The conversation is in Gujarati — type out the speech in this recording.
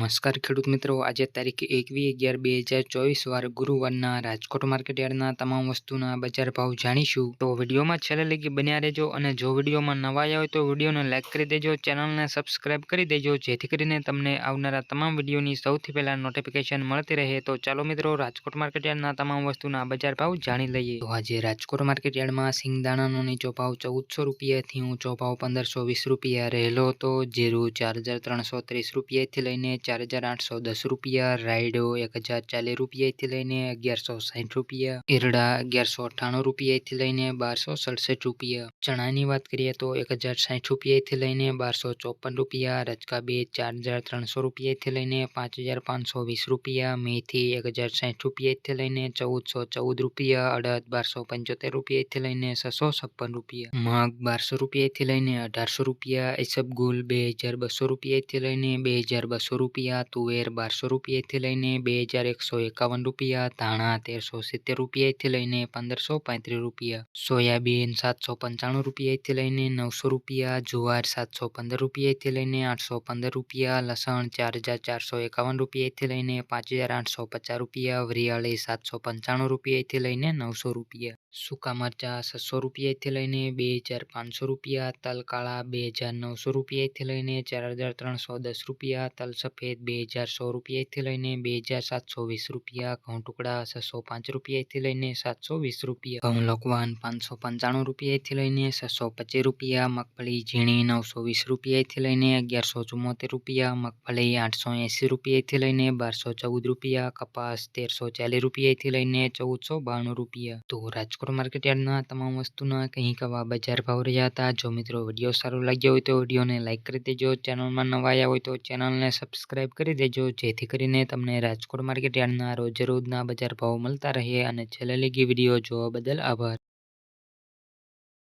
નમસ્કાર ખેડૂત મિત્રો. આજે તારીખ એકવીસ અગિયાર બે હજાર ચોવીસ, વાર ગુરુવારના રાજકોટ માર્કેટયાર્ડના તમામ વસ્તુના બજાર ભાવ જાણીશું. તો વિડીયોમાં છેલ્લે લગી બન્યા રહેજો અને જો વિડીયોમાં નવા આવ્યા હોય તો વિડીયોને લાઇક કરી દેજો, ચેનલને સબસ્ક્રાઇબ કરી દેજો, જેથી કરીને તમને આવનારા તમામ વિડીયોની સૌથી પહેલાં નોટિફિકેશન મળતી રહે. તો ચાલો મિત્રો, રાજકોટ માર્કેટયાર્ડના તમામ વસ્તુના બજાર ભાવ જાણી લઈએ. તો આજે રાજકોટ માર્કેટયાર્ડમાં સિંગદાણાનો નીચો ભાવ ચૌદસો રૂપિયાથી ઊંચો ભાવ પંદરસો વીસ રૂપિયા રહેલો હતો. જીરું ચાર હજાર ત્રણસો ત્રીસ રૂપિયાથી લઈને ચાર હજાર આઠસો દસ રૂપિયા રાયડો એક હજાર ચાલીસ રૂપિયાથી લઈને અગિયારસો સાઠ રૂપિયા ઈરડા અગિયારસો અઠ્ઠાણું રૂપિયાથી લઈને બારસો સડસઠ રૂપિયા ચણાની વાત કરીએ તો એક હજાર સાઠ રૂપિયાથી લઈને બારસો ચોપન રૂપિયા રચકા બે ચાર હજાર ત્રણસો રૂપિયાથી લઈને પાંચ હજાર પાંચસો વીસ રૂપિયા મેથી એક હજાર સાઠ રૂપિયાથી લઈને ચૌદસો ચૌદ રૂપિયા અડદ બારસો પંચોતેર રૂપિયાથી લઈને છસો છપ્પન રૂપિયા મગ બારસો રૂપિયાથી લઈને અઢારસો રૂપિયા ઈસબગુલ બે હજાર બસો રૂપિયાથી લઈને બે હજાર બસો રૂપિયા તુવેર બારસો રૂપિયાથી લઈને બે હજાર એકસો એકાવન રૂપિયા, ધાણા તેરસો સિત્તેર રૂપિયાથી લઈને પંદરસો પાંત્રીસ રૂપિયા, સોયાબીન સાતસો પંચાણું રૂપિયાથી લઈને નવસો રૂપિયા, જુવાર સાતસો પંદર રૂપિયાથી લઈને આઠસો પંદર રૂપિયા, લસણ ચાર હજાર ચારસો એકાવન રૂપિયાથી લઈને પાંચ હજાર આઠસો પચાસ રૂપિયા, વરિયાળી સાતસો પંચાણું રૂપિયાથી લઈને નવસો રૂપિયા, સૂકા મરચાં છસો રૂપિયાથી લઈને બે હજાર પાંચસો રૂપિયા, તલ કાળા બે હજાર નવસો રૂપિયાથી લઈને ચાર હજાર ત્રણસો દસ રૂપિયા, તલ સફેદ બે હજાર સો રૂપિયાથી લઈને બે હજાર સાતસો વીસ રૂપિયા, ઘઉં ટુકડા છસો પાંચ રૂપિયાથી લઈને સાતસો વીસ રૂપિયા, ઘઉં લોકવાન પાંચસો પંચાણું રૂપિયાથી લઈને છસો પચીસ રૂપિયા, મગફળી ઝીણી નવસો વીસ રૂપિયાથી લઈને અગિયારસો ચુમ્મોતેર રૂપિયા, મગફળી આઠસો એંસી રૂપિયાથી લઈને બારસો ચૌદ રૂપિયા, કપાસ તેરસો ચાલીસ રૂપિયાથી લઈને ચૌદસો બાણું રૂપિયા. તો રાજકોટ માર્કેટ યાર્ડના તમામ વસ્તુના કંઈ કવા બજાર ભાવ રહ્યા હતા? જો મિત્રો વીડિયો સારો લાગ્યો હોય તો વિડીયોને લાઇક કરી દેજો. ચેનલમાં નવા આવ્યા હોય તો ચેનલને સબસ્ક્રાઇબ કરી દેજો, જેથી કરીને તમને રાજકોટ માર્કેટ યાર્ડના રોજે રોજના બજાર ભાવ મળતા રહે. અને છેલ્લે લગી વીડિયો જોવા બદલ આભાર.